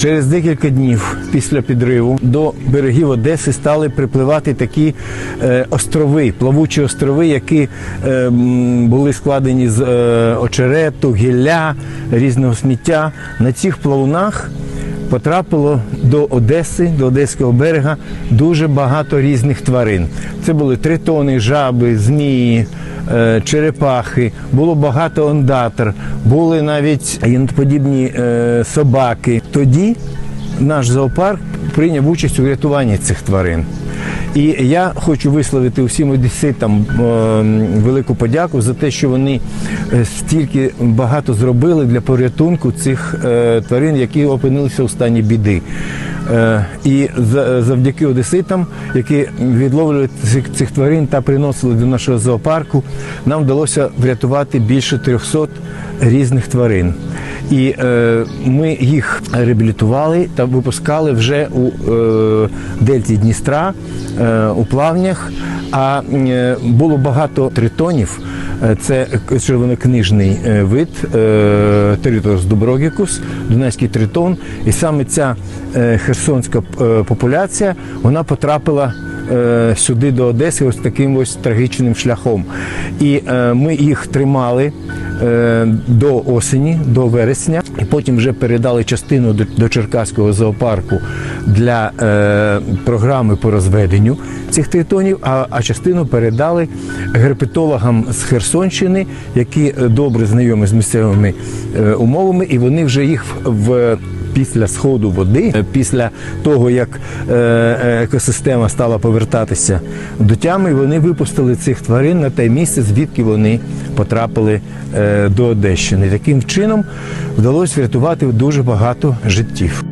Через декілька днів після підриву до берегів Одеси стали припливати такі е, острови, плавучі острови, які е, були складені з е, очерету, гілля, різного сміття. На цих плавунах потрапило до Одеси, до Одеського берега дуже багато різних тварин. Це були тритони, жаби, змії, черепахи, було багато ондатр, були навіть єнотоподібні е, собаки. Тоді наш зоопарк прийняв участь у рятуванні цих тварин. І я хочу висловити усім одеситам е, велику подяку за те, що вони е, стільки багато зробили для порятунку цих е, тварин, які опинилися у стані біди. Е, І завдяки одеситам, які відловлювали цих, тварин та приносили до нашого зоопарку, нам вдалося врятувати більше 300 різних тварин. І е, ми їх реабілітували та випускали вже у е, дельті Дністра, у плавнях. А було багато тритонів. Е, Це червонокнижний е, вид е, Доброгікус, дуброгікус, дунайський тритон. І саме ця херсонська популяція вона потрапила сюди до Одеси ось таким ось трагічним шляхом. І ми їх тримали до осені, до вересня, потім вже передали частину до, до Черкаського зоопарку для е, програми по розведенню цих тритонів, а, а частину передали герпетологам з Херсонщини, які е, добре знайомі з місцевими е, умовами, і вони вже їх в. Після сходу води, е, після того як е, е, екосистема стала повертатися до тями, вони випустили цих тварин на те місце, звідки вони потрапили до Одещини. Таким чином вдалося врятувати дуже багато життів.